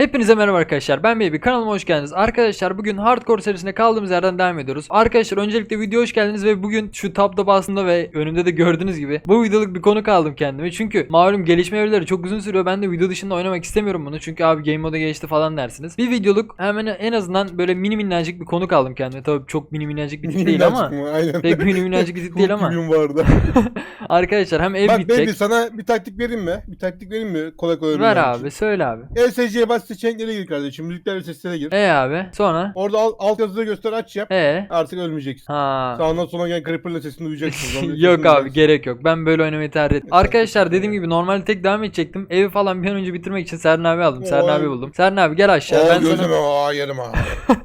Hepinize merhaba arkadaşlar ben Baby kanalıma hoş geldiniz. Arkadaşlar bugün Hardcore serisine kaldığımız yerden devam ediyoruz. Arkadaşlar öncelikle video hoş geldiniz ve bugün şu tabda aslında ve önümde de gördüğünüz gibi bu videoluk bir konuk aldım kendime. Çünkü malum gelişme evreleri çok uzun sürüyor. Ben de video dışında oynamak istemiyorum bunu. Çünkü abi game moda geçti falan dersiniz. Bir videoluk hemen en azından böyle mini minnacık bir konuk aldım kendime. Tabii çok mini minnacık bir tip değil ama. Mı? Aynen. Pek mini minnacık bir tip değil ama. Vardı. Arkadaşlar hem ev Bak bitecek. baby sana bir taktik vereyim mi? Bir taktik vereyim mi? Kolay kolay Ver abi için. söyle abi. ESC'ye bas seçeneklere gir kardeşim. Müzikler ve seslere gir. E abi sonra. Orada al- alt yazıda göster aç yap. E. Artık ölmeyeceksin. Ha. Sağından sola gelen Creeper'la sesini duyacaksın. Sesini yok abi duyacaksın. gerek yok. Ben böyle oynamayı tercih ettim. Arkadaşlar dediğim gibi normalde tek devam edecektim. Evi falan bir an önce bitirmek için Sern abi aldım. Sern Oy. abi buldum. Sern abi gel aşağı. Aa ben gözüme sana aa yerim ha.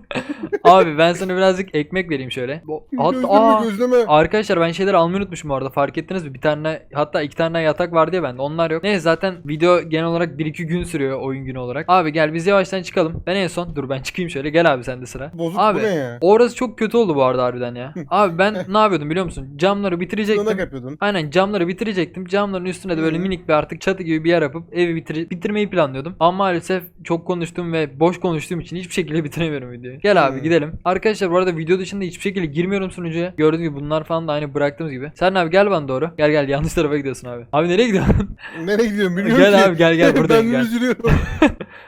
abi ben sana birazcık ekmek vereyim şöyle. Hatta gözleme aa, gözleme. Arkadaşlar ben şeyleri almayı unutmuşum bu arada fark ettiniz mi? Bir tane hatta iki tane yatak vardı ya bende onlar yok. Neyse zaten video genel olarak 1-2 gün sürüyor oyun günü olarak. Abi gel biz yavaştan çıkalım. Ben en son dur ben çıkayım şöyle gel abi sende sıra. Bozuk abi bu ne ya? orası çok kötü oldu bu arada harbiden ya. abi ben ne yapıyordum biliyor musun? Camları bitirecektim. Tırnak yapıyordun. Aynen camları bitirecektim. Camların üstüne de böyle minik bir artık çatı gibi bir yer yapıp evi bitir bitirmeyi planlıyordum. Ama maalesef çok konuştuğum ve boş konuştuğum için hiçbir şekilde bitiremiyorum videoyu. Gel abi Hı. gidelim. Arkadaşlar bu arada video dışında hiçbir şekilde girmiyorum sunucuya. Gördüğünüz gibi bunlar falan da aynı bıraktığımız gibi. Sen abi gel bana doğru. Gel gel yanlış tarafa gidiyorsun abi. Abi nereye gidiyorsun? Nereye gidiyorum bilmiyorum Gel ki. abi, gel, gel, buradayım, ben gel. üzülüyorum.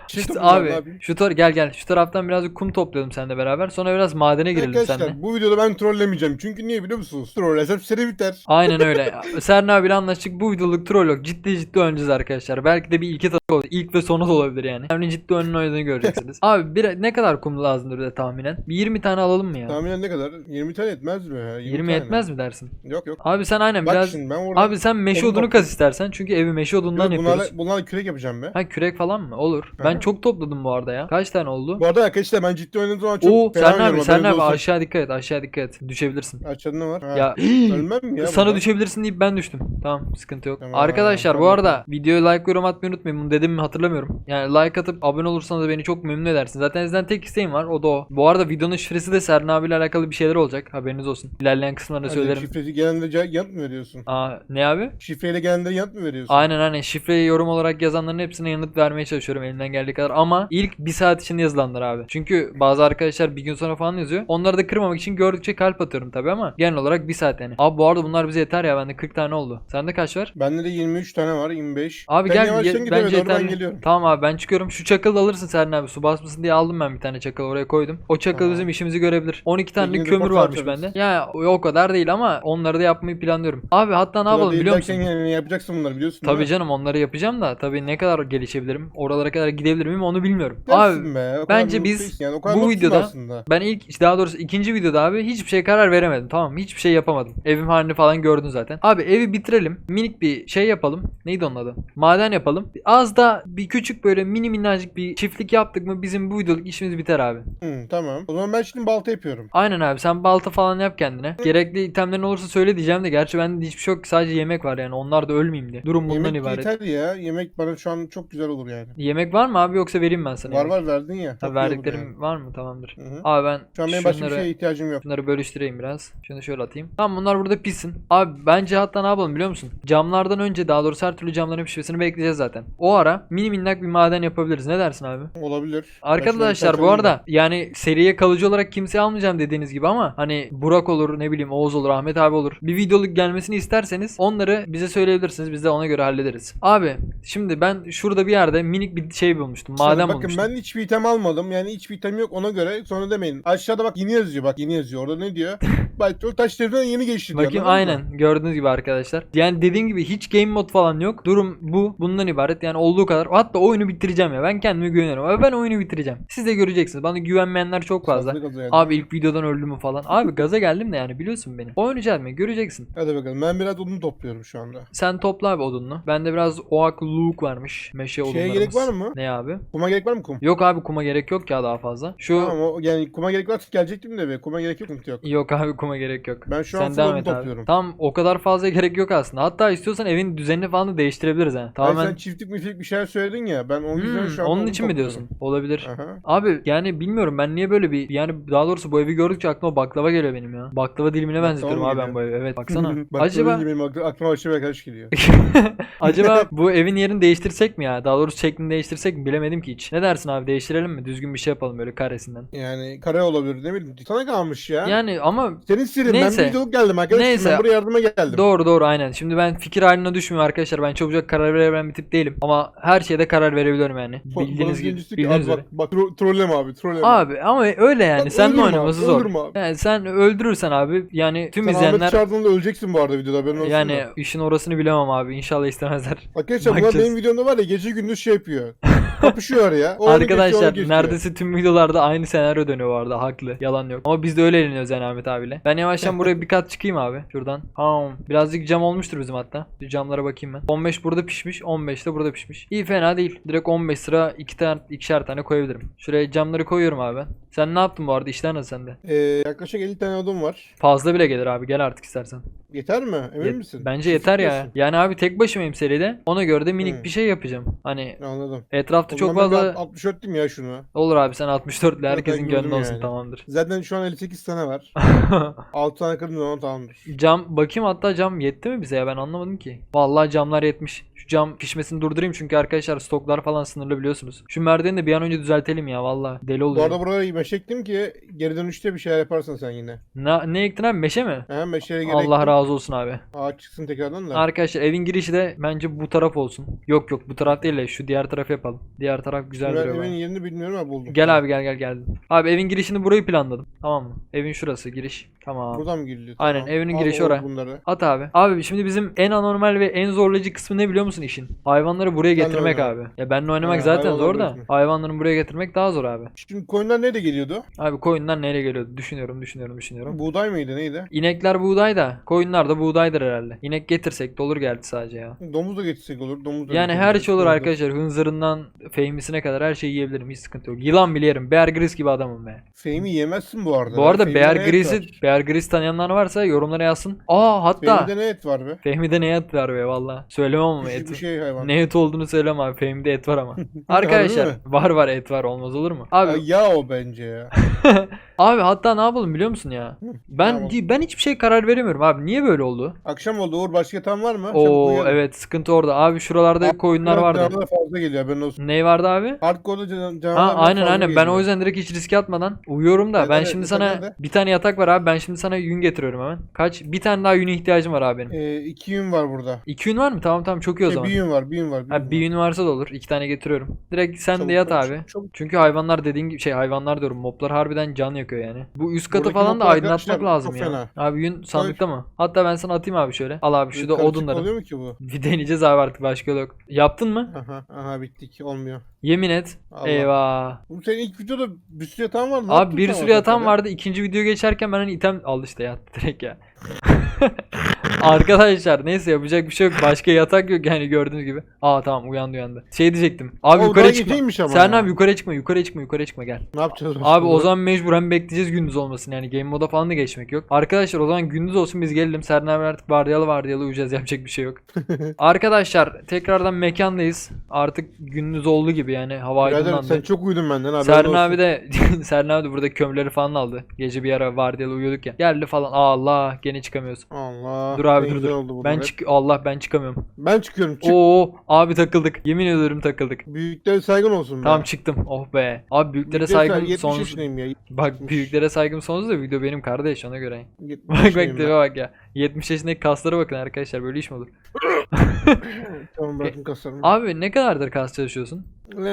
Şey toplayacağım, abi yapayım? şu tar gel gel şu taraftan birazcık kum toplayalım seninle beraber. Sonra biraz madene girelim seninle. Arkadaşlar bu videoda ben trollemeyeceğim. Çünkü niye biliyor musunuz? Trollesem seri biter. Aynen öyle. Serna abiyle anlaştık. Bu videoluk troll yok. Ciddi ciddi oynayacağız arkadaşlar. Belki de bir ilk etap olur. İlk ve sonu da olabilir yani. Yani ciddi oyunun oynadığını göreceksiniz. Abi bir, ne kadar kum lazımdır bize tahminen? Bir 20 tane alalım mı ya? Tahminen ne kadar? 20 tane etmez mi ya? 20, tane. etmez mi dersin? Yok yok. Abi sen aynen Bak biraz... şimdi ben orada... Abi sen meşe Onu odunu kas istersen. Çünkü evi meşe odundan Yok, bunlarla, yapıyoruz. bunlarla kürek yapacağım ben. Ha kürek falan mı? Olur. Hı Ben çok topladım bu arada ya. Kaç tane oldu? Bu arada arkadaşlar ben ciddi oynadığım zaman çok Oo fena oynuyorum, abi haberiniz abi aşağı dikkat et aşağı dikkat et. Düşebilirsin. Aşağıda ne var? Ha. Ya Ölmem mi ya? sana bundan? düşebilirsin deyip ben düştüm. Tamam sıkıntı yok. Tamam, Arkadaşlar bu tamam. arada videoya like yorum atmayı unutmayın. Bunu dedim mi hatırlamıyorum. Yani like atıp abone olursanız beni çok memnun edersiniz. Zaten sizden tek isteğim var o da o. Bu arada videonun şifresi de Serna abiyle alakalı bir şeyler olacak. Haberiniz olsun. İlerleyen kısımlarda Hadi söylerim. Şifresi gelenlere ce- yanıt mı veriyorsun? Aa ne abi? Şifreyle gelenlere yanıt mı veriyorsun? Aynen aynen şifreyi yorum olarak yazanların hepsine yanıt vermeye çalışıyorum elimden geldiği kadar ama ilk bir saat içinde yazılanlar abi. Çünkü bazı arkadaşlar bir gün sonra falan yazıyor. Onları da kırmamak için gördükçe kalp atıyorum tabi ama genel olarak bir saat yani. Abi bu arada bunlar bize yeter ya bende 40 tane oldu. Sende kaç var? Bende de 23 tane var 25. Abi Sen gel yavaştan ye- git bence ben yeterli. geliyorum. Tamam abi ben çıkıyorum. Şu çakılı alırsın Seren abi. Su basmasın diye aldım ben bir tane çakıl oraya koydum. O çakıl Tamam. bizim işimizi görebilir. 12 tane de kömür varmış bende. Ya o kadar değil ama onları da yapmayı planlıyorum. Abi hatta ne Sıra yapalım biliyor musun? Yani yapacaksın bunları biliyorsun Tabii mi? canım onları yapacağım da tabii ne kadar gelişebilirim, oralara kadar gidebilir miyim onu bilmiyorum. Abi Dersin be, bence biz yani, bu videoda- aslında. ben ilk daha doğrusu ikinci videoda abi hiçbir şey karar veremedim tamam mı? Hiçbir şey yapamadım. Evim halini falan gördün zaten. Abi evi bitirelim. Minik bir şey yapalım. Neydi onun adı? Maden yapalım. Az da bir küçük böyle mini minnacık bir çiftlik yaptık mı bizim bu videoluk işimiz biter abi. Hı, tamam. O zaman ben şimdi balta yapıyorum. Aynen abi sen balta falan yap kendine. Gerekli itemlerin olursa söyle diyeceğim de gerçi bende hiçbir şey yok sadece yemek var yani onlar da ölmeyeyim diye. Durum bundan Yemek ibaret. yeter ya. Yemek bana şu an çok güzel olur yani. Yemek var mı abi yoksa vereyim ben sana Var yemek? var verdin ya. Çok iyi olur verdiklerim yani. var mı? Tamamdır. Hı hı. Abi ben Şu an benim başka bir şunları, şeye ihtiyacım yok. şunları bölüştüreyim biraz. Şunu şöyle atayım. Tamam bunlar burada pissin. Abi bence hatta ne yapalım biliyor musun? Camlardan önce daha doğrusu her türlü camların pişmesini bekleyeceğiz zaten. O ara mini minnak bir maden yapabiliriz. Ne dersin abi? Olabilir. Arkadaşlar bu arada yani seriye kalıcı olarak kimseyi almayacağım dediğiniz gibi ama hani Burak olur ne bileyim Oğuz olur Ahmet abi olur. Bir videoluk gelmesini isterseniz onları bize söyleyebilirsiniz. Biz de ona göre hallederiz. Abi şimdi ben şurada bir yerde minik bir şey bulmuştum. Maden Bakın bulmuştum. ben hiçbir item almadım. Yani hiçbir item yok ona göre sonra demeyin. Aşağıda bak yeni yazıyor bak yeni yazıyor. Orada ne diyor? Bak taş devrinden yeni geçti diyor. Bakayım anladın mı? aynen gördüğünüz gibi arkadaşlar. Yani dediğim gibi hiç game mod falan yok. Durum bu. Bundan ibaret. Yani olduğu kadar. Hatta oyunu bitireceğim ya. Ben kendime güveniyorum. Abi ben oyunu bitireceğim. Siz de göreceksiniz. Bana güvenmeyenler çok fazla. Yani. Abi ilk videodan öldü mü falan. Abi gaza geldim de yani biliyorsun beni. Oynayacağız mı? Göreceksin. Hadi bakalım ben biraz odun topluyorum şu anda. Sen topla abi odununu. Bende biraz oak luk varmış. Meşe odunlarımız. gerek var mı? Ne abi? Kuma gerek var mı kum? Yok abi kuma gerek yok ya daha fazla. Şu Tamam o yani kuma gerek varsa gelecektim de be. Kuma gerek yok sıkıntı yok. Yok abi kuma gerek yok. Ben şu an full odun topluyorum. Tamam o kadar fazla gerek yok aslında. Hatta istiyorsan evin düzenini falan da değiştirebiliriz. Hayır, Tamamen sen çiftlik müfitlik bir şeyler söyledin ya. Ben o yüzden Hmm, şu an onun için mi diyorsun? Olabilir. Aha. Abi yani bilmiyorum ben niye böyle bir yani daha doğrusu bu evi gördükçe aklıma baklava geliyor benim ya. Baklava dilimine benzetiyorum abi ben bu evi. Evet baksana. Bak, acaba böyle Benim aklı- aklıma aşağı arkadaş geliyor. acaba bu evin yerini değiştirsek mi ya? Daha doğrusu şeklini değiştirsek mi bilemedim ki hiç. Ne dersin abi değiştirelim mi? Düzgün bir şey yapalım böyle karesinden. Yani kare olabilir ne bileyim. Sana kalmış ya. Yani ama Senin ben Neyse. bir videoluk geldim arkadaşlar. Neyse. Ben buraya yardıma geldim. Doğru doğru aynen. Şimdi ben fikir haline düşmüyorum arkadaşlar. Ben çabucak karar verebilen bir tip değilim. Ama her şeyde karar verebiliyorum yani. Bildiğiniz gibi. Bildiğiniz bak, bak tro- trolleme abi trolleme. Abi ama öyle yani. Bak, Seninle öldürme abi, oynaması zor. öldürme abi. Yani sen öldürürsen abi yani tüm Sen Ahmet izleyenler çağırdığında öleceksin bu arada videoda haberin olsun yani da. işin orasını bilemem abi. İnşallah istemezler. Arkadaşlar bunlar bakacağız. benim videomda var ya gece gündüz şey yapıyor. Kapışıyor ya. O Arkadaşlar geçiyor. neredeyse tüm videolarda aynı senaryo dönüyor bu arada haklı. Yalan yok. Ama biz de öyle eğleniyoruz yani Ahmet abiyle. Ben yavaştan buraya bir kat çıkayım abi. Şuradan. Tamam. Birazcık cam olmuştur bizim hatta. Bir camlara bakayım ben. 15 burada pişmiş. 15 de burada pişmiş. İyi fena değil. Direkt 15 sıra 2 tane ikişer tane koyabilirim. Şuraya camları koyuyorum abi ben. Sen ne yaptın bu arada? İşler nasıl sende? Ee, yaklaşık 50 tane odun var. Fazla bile gelir abi. Gel artık istersen. Yeter mi? Emin Yet- misin? Bence yeter ya. Yani abi tek başımayım seride. Ona göre de minik Hı. bir şey yapacağım. Hani Anladım. etrafta O çok ben fazla bir 64 diyeyim ya şunu. olur abi sen 64 ile herkesin gördüm gönlü olsun yani. tamamdır. Zaten şu an 58 tane var. 6 tane kırdım zaman tamamdır. Cam bakayım hatta cam yetti mi bize ya ben anlamadım ki. Vallahi camlar yetmiş. Şu cam pişmesini durdurayım çünkü arkadaşlar stoklar falan sınırlı biliyorsunuz. Şu merdiveni de bir an önce düzeltelim ya vallahi deli Bu oluyor. arada buraya meşektim ki geri dönüşte bir şeyler yaparsın sen yine. Ne, ne ektin abi meşe mi? Hemen meşeye gerek Allah razı olsun abi. Ağaç çıksın tekrardan da. Arkadaşlar evin girişi de bence bu taraf olsun. Yok yok bu taraf değil de şu diğer tarafı yapalım. Diğer taraf güzel ben duruyor. evin bayağı. yerini bilmiyorum ama buldum. Gel abi gel gel geldim. Abi evin girişini burayı planladım. Tamam mı? Evin şurası giriş. Tamam. Buradan mı giriliyor? Aynen, Tamam. evinin Al girişi o oraya. Bunları. At abi. Abi şimdi bizim en anormal ve en zorlayıcı kısmı ne biliyor musun işin? Hayvanları buraya Benle getirmek abi. Ya benle oynamak Ha, zaten hayvanları zor da getirmek. hayvanların buraya getirmek daha zor abi. Şimdi koyunlar nerede geliyordu? Abi koyunlar neyle geliyordu? Düşünüyorum, düşünüyorum, düşünüyorum. Buğday mıydı neydi? İnekler buğday da, koyunlar da buğdaydır herhalde. İnek getirsek de olur geldi sadece ya. Domuz da getirsek olur. Domuz da Yani her şey olur arkadaşlar. Hınzırından fehmisine kadar her şeyi yiyebilirim. Hiç sıkıntı yok. Yılan bile yerim. Bear Grylls gibi adamım be. Fehmi yemezsin bu arada. Bu arada Fehmi'de Bear Grylls'i? Bear Grylls tanıyanlar varsa yorumlara yazsın. Aa hatta Fehmi'de ne et var be? Fehmi'de ne et var be valla. Söylemem ama Küçük et. bir şey hayvan. Ne et olduğunu söyleme abi. Fehmi'de et var ama. Arkadaşlar mi? var var et var olmaz olur mu? Abi Ya, ya o bence ya. abi hatta ne yapalım biliyor musun ya? Ben yapalım? ben hiçbir şey karar veremiyorum abi. Niye böyle oldu? Akşam oldu Uğur başka yatan var mı? Çabuk Oo uyuyalım. evet sıkıntı orada. Abi şuralarda Abi, koyunlar biraz vardı. canavar fazla geliyor haberin olsun. Ney vardı abi? Hardcore'da can- Ha canavarlar aynen fazla aynen ben geliyor. o yüzden direkt hiç riske atmadan uyuyorum da Evet, ben evet, şimdi yatak sana nerede? bir tane yatak var abi ben şimdi sana yün getiriyorum hemen. Kaç? Bir tane daha yüne ihtiyacım var abi benim. Ee, iki yün var burada. İki yün var mı? Tamam tamam çok iyi o Şey, zaman. bir yün var, bir yün var. Ha, bir yün varsa da olur. İki tane getiriyorum. Direkt sen de yat abi. Çünkü hayvanlar dediğin gibi şey hayvanlar diyorum. Moblar harbiden can yakıyor yani. Bu üst katı Buradaki falan da aydınlatmak lazım çok ya. fena. Abi yün sandıkta mı? Hatta ben sana atayım abi şöyle. Al abi şurada Karışık odunları. Oluyor mu ki bu? Bir deneyeceğiz abi artık başka yol yok. Yaptın mı? Aha, aha bittik. Olmuyor. Yemin et. Allah. Eyvah. Bu senin ilk videoda bir sürü yatağın vardı. Ne Abi bir sen sürü o yatağım vardı. İkinci video geçerken ben hani item al işte yattı direkt ya. Arkadaşlar neyse yapacak bir şey yok. Başka yatak yok yani gördüğünüz gibi. Aa tamam uyandı uyandı. Şey diyecektim. Abi O daha yukarı çıkma. geceymiş ama Sen ya. abi yukarı çıkma yukarı çıkma yukarı çıkma gel. Ne yapacağız? Abi o başka? zaman mecburen bekleyeceğiz gündüz olmasın yani game moda falan da geçmek yok. Arkadaşlar o zaman gündüz olsun biz gelelim. Serna abi artık vardiyalı vardiyalı uyuyacağız yapacak bir şey yok. Arkadaşlar tekrardan mekandayız. Artık gündüz oldu gibi yani hava Birader aydınlandı. sen çok uyudun benden haberin Serna olsun. abi de Serna abi de burada kömürleri falan aldı. Gece bir ara vardiyalı uyuyorduk ya. Geldi falan. Allah gene çıkamıyoruz. Allah. Dur abi dur dur. Ben çık Allah ben çıkamıyorum. Ben çıkıyorum. Çık. Oo abi takıldık. Yemin ediyorum takıldık. Büyüklere saygın olsun be. Tamam çıktım. Oh be. Abi büyüklere Büyüklere saygım say- 70 sonsuz. Bak 70. büyüklere saygım sonsuz da video benim kardeş ona göre. 70 Bak bak tipe bak ya. 70 yaşındaki kaslara bakın arkadaşlar böyle iş mi olur? Tamam bırakın kaslarımı. Abi ne kadardır kas çalışıyorsun?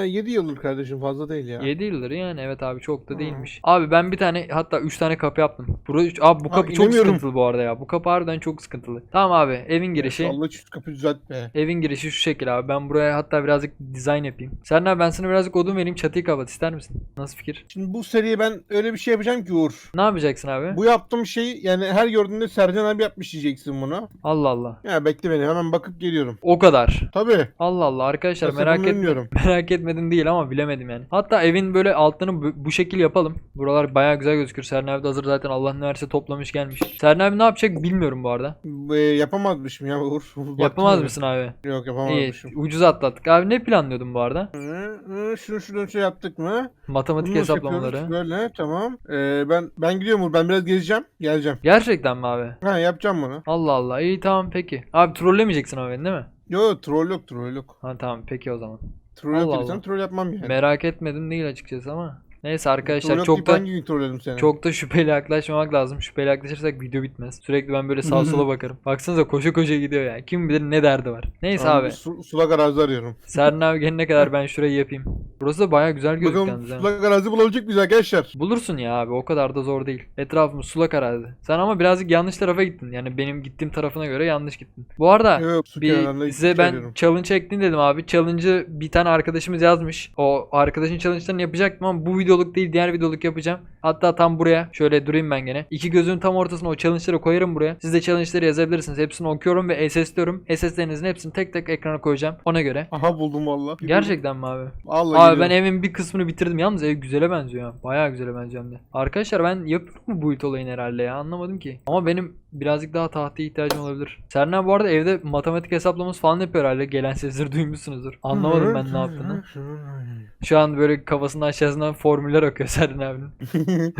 7 yıldır kardeşim fazla değil ya. 7 yıldır yani evet abi çok da değilmiş. Abi ben bir tane hatta 3 tane kapı yaptım. Burada üç- abi bu Ha, kapı çok inemiyorum. sıkıntılı bu arada ya. Bu kapı harbiden çok sıkıntılı. Tamam abi evin girişi. Allah çift kapı düzelt be. Evin girişi şu şekil abi. Ben buraya hatta birazcık dizayn yapayım. Serna ben sana birazcık odun vereyim çatıyı kapat ister misin? Nasıl fikir? Şimdi bu seriye ben öyle bir şey yapacağım ki Uğur. Ne yapacaksın abi? Bu yaptığım şey yani her gördüğünde Sercan abi yapmış diyeceksin bunu. Allah Allah. Ya bekle beni hemen bakıp geliyorum. O kadar. Tabii. Allah Allah arkadaşlar merak yapıldığını etme. bilmiyorum. Merak merak etmedim değil ama bilemedim yani. Hatta evin böyle altını bu, şekil yapalım. Buralar bayağı güzel gözükür. Serna abi de hazır zaten Allah ne verse toplamış gelmiş. Serna abi ne yapacak bilmiyorum bu arada. E, yapamazmışım ya Uğur. Yapamaz mısın abi? Yok İyi. yapamazmışım. Ucuz atlattık. Abi ne planlıyordun bu arada? Hı, hı, şunu şuradan şey yaptık mı? Matematik Bunu hesaplamaları. Böyle tamam. Ee, ben ben gidiyorum Uğur. Ben biraz gezeceğim. Geleceğim. Gerçekten mi abi? Ha yapacağım bunu. Allah Allah. İyi tamam peki. Abi trollemeyeceksin ama beni değil mi? Yo troll yok troll yok. Ha tamam peki o zaman. Troll Allah troll yapmam yani. Merak etmedim değil açıkçası ama. Neyse arkadaşlar yok çok da hangi gün trolledim seni? çok da şüpheli yaklaşmamak lazım. Şüpheli yaklaşırsak video bitmez. Sürekli ben böyle sağa sola bakarım. Baksanıza koşa koşa gidiyor ya. Kim bilir ne derdi var. Neyse Tamam, abi. Su, sulak arazi arıyorum. Serna abi gelene kadar ben şurayı yapayım. Burası da baya güzel gözüküyor Bakalım yalnız sulak arazi bulabilecek miyiz arkadaşlar? Bulursun ya abi o kadar da zor değil. Etrafımız sulak arazi. Sen ama birazcık yanlış tarafa gittin. Yani benim gittiğim tarafına göre yanlış gittin. Bu arada Yok bir size ben arıyorum. challenge ekleyin dedim abi. Challenge'ı bir tane arkadaşımız yazmış. O arkadaşın challenge'larını yapacaktım ama bu videoluk değil diğer videoluk yapacağım. Hatta tam buraya şöyle durayım ben gene. İki gözün tam ortasına o challenge'ları koyarım buraya. Siz de challenge'ları yazabilirsiniz. Hepsini okuyorum ve SS'liyorum. SS'lerinizin hepsini tek tek ekrana koyacağım. Ona göre. Aha buldum valla. Gerçekten mi abi? Allah Abi ben evin bir kısmını bitirdim. Yalnız ev güzele benziyor ya. Bayağı güzele benziyor hem de. Arkadaşlar ben yapıyorum bu it olayını herhalde ya? Anlamadım ki. Ama benim birazcık daha tahtaya ihtiyacım olabilir. Serna bu arada evde matematik hesaplaması falan yapıyor herhalde. Gelen sesleri duymuşsunuzdur. Anlamadım ben ne yaptığını. Şu an böyle kafasının aşağısından formüller akıyor Serna abinin.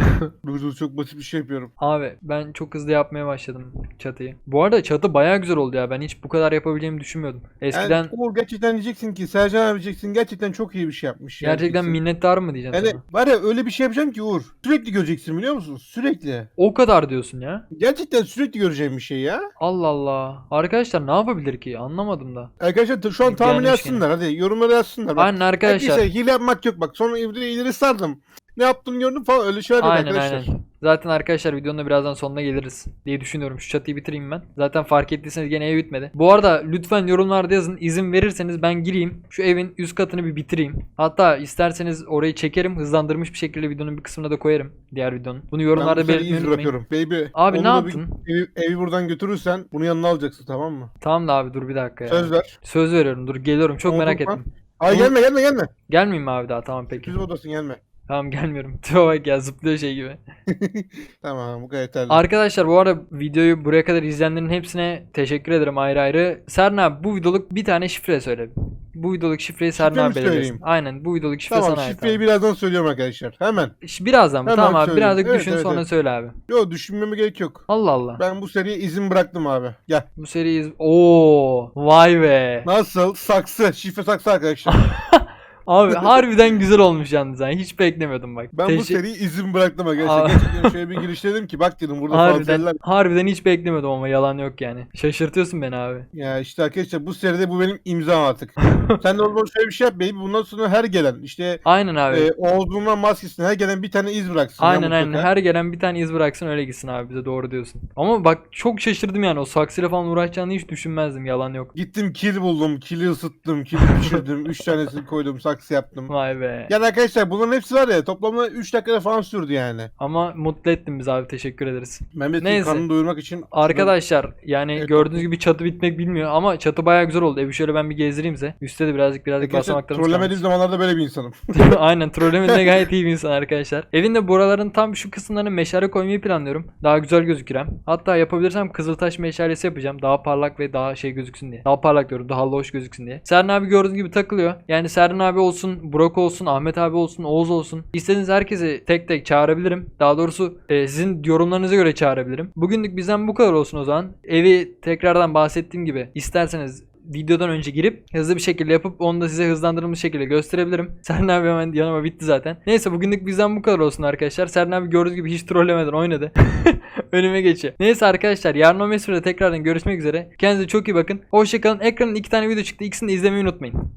Dur çok basit bir şey yapıyorum. Abi ben çok hızlı yapmaya başladım çatıyı. Bu arada çatı bayağı güzel oldu ya. Ben hiç bu kadar yapabileceğimi düşünmüyordum. Eskiden Yani, Uğur gerçekten diyeceksin ki Sercan abi diyeceksin gerçekten çok iyi bir şey yapmış. yani gerçekten diyeceksin. minnettar mı diyeceğim Yani sana? var ya öyle bir şey yapacağım ki Uğur. Sürekli göreceksin biliyor musun? Sürekli. O kadar diyorsun ya. Gerçekten sürekli göreceğim bir şey ya. Allah Allah. Arkadaşlar ne yapabilir ki? Anlamadım da. Arkadaşlar şu an tahmin Gelmiş yazsınlar hadi yorumlara yazsınlar. Bak, Aynen arkadaşlar. Arkadaşlar hile yapmak yok bak sonra ileri, ileri sardım. Ne yaptığını gördüm falan öyle şeyler yok Aynen arkadaşlar. aynen. Zaten arkadaşlar videonun da birazdan sonuna geliriz diye düşünüyorum. Şu çatıyı bitireyim ben. Zaten fark ettiyseniz gene ev bitmedi. Bu arada lütfen yorumlarda yazın. İzin verirseniz ben gireyim. Şu evin üst katını bir bitireyim. Hatta isterseniz orayı çekerim. Hızlandırmış bir şekilde videonun bir kısmına da koyarım. Diğer videonun. Bunu yorumlarda belirtmeyi unutmayın. bırakıyorum. Baby. Abi onu ne bir- yaptın? Evi, evi buradan götürürsen bunu yanına alacaksın tamam mı? Tamam da abi dur bir dakika ya. Söz ver. Söz veriyorum. Dur geliyorum. Çok Unutma. merak ettim. Ay gelme gelme gelme. Gelmeyeyim mi abi daha? Tamam peki. Bizim odasın gelme. Tamam gelmiyorum. Tüh bak ya zıplıyor şey gibi. Tamam bu kadar yeterli. Arkadaşlar bu arada videoyu buraya kadar izleyenlerin hepsine teşekkür ederim ayrı ayrı. Serna bu videoluk bir tane şifre söyle. Bu videoluk şifreyi Serna belirlesin. Aynen bu videoluk şifre tamam sana ait. şifreyi abi. birazdan söylüyorum arkadaşlar. Hemen. Birazdan mı? Hemen Tamam abi söyleyeyim. birazcık Evet, düşün evet, sonra evet. söyle abi. Yo düşünmeme gerek yok. Allah Allah. Ben bu seriye izin bıraktım abi. Gel. Bu seriyi iz... Oo, vay be. Nasıl? Saksı. Şifre saksı arkadaşlar. Abi harbiden güzel olmuş yalnız ha. Hiç beklemiyordum bak. Ben bu Teşe- seriyi izin bıraktım. Aa. Gerçekten şöyle bir giriş dedim ki bak dedim burada Harbiden, fanteziler. harbiden hiç beklemiyordum ama yalan yok yani. Şaşırtıyorsun beni abi. Ya işte arkadaşlar bu seride bu benim imzam artık. Sen de orada şöyle bir şey yap baby. Bundan sonra her gelen işte Aynen abi. e, Oğuz'undan maskesine her gelen bir tane iz bıraksın. ya Aynen aynen. mutlaka. Her gelen bir tane iz bıraksın öyle gitsin abi bize doğru diyorsun. Ama bak çok şaşırdım yani o saksıyla falan uğraşacağını hiç düşünmezdim yalan yok. Gittim kil buldum. Kili ısıttım. Kili pişirdim. 3 tanesini koydum. Saksı yaptım. Vay be. Yani arkadaşlar bunların hepsi var ya toplamda 3 dakikada falan sürdü yani. Ama mutlu ettin bizi abi teşekkür ederiz. Mehmet'in Neyse. karnını doyurmak için Arkadaşlar yani Evet, gördüğünüz gibi çatı bitmek bilmiyor ama çatı baya güzel oldu. Evi şöyle ben bir gezdireyim size. Üstte de birazcık birazcık Arkadaşlar basamaklarımız trollemediğim kalmış. zamanlarda böyle bir insanım. Aynen trollemede gayet iyi bir insan arkadaşlar. Evin de buraların tam şu kısımlarına meşale koymayı planlıyorum. Daha güzel gözükür hem. Hatta yapabilirsem kızıltaş meşalesi yapacağım. Daha parlak ve daha şey gözüksün diye. Daha parlak diyorum. Daha loş gözüksün diye. Serhan abi gördüğünüz gibi takılıyor. Yani Serhan abi olsun, Burak olsun, Ahmet abi olsun, Oğuz olsun. İstediğiniz herkesi tek tek çağırabilirim. Daha doğrusu e, sizin yorumlarınıza göre çağırabilirim. Bugünlük bizden bu kadar olsun o zaman. Evi tekrardan bahsettiğim gibi isterseniz videodan önce girip hızlı bir şekilde yapıp onu da size hızlandırılmış şekilde gösterebilirim. Serhan abi hemen yanıma bitti zaten. Neyse bugünlük bizden bu kadar olsun arkadaşlar. Serhan abi gördüğünüz gibi hiç trollemeden oynadı. Önüme geçiyor. Neyse arkadaşlar yarın o mesafede tekrardan görüşmek üzere. Kendinize çok iyi bakın. Hoşçakalın. Ekranın iki tane video çıktı. İkisini de izlemeyi unutmayın.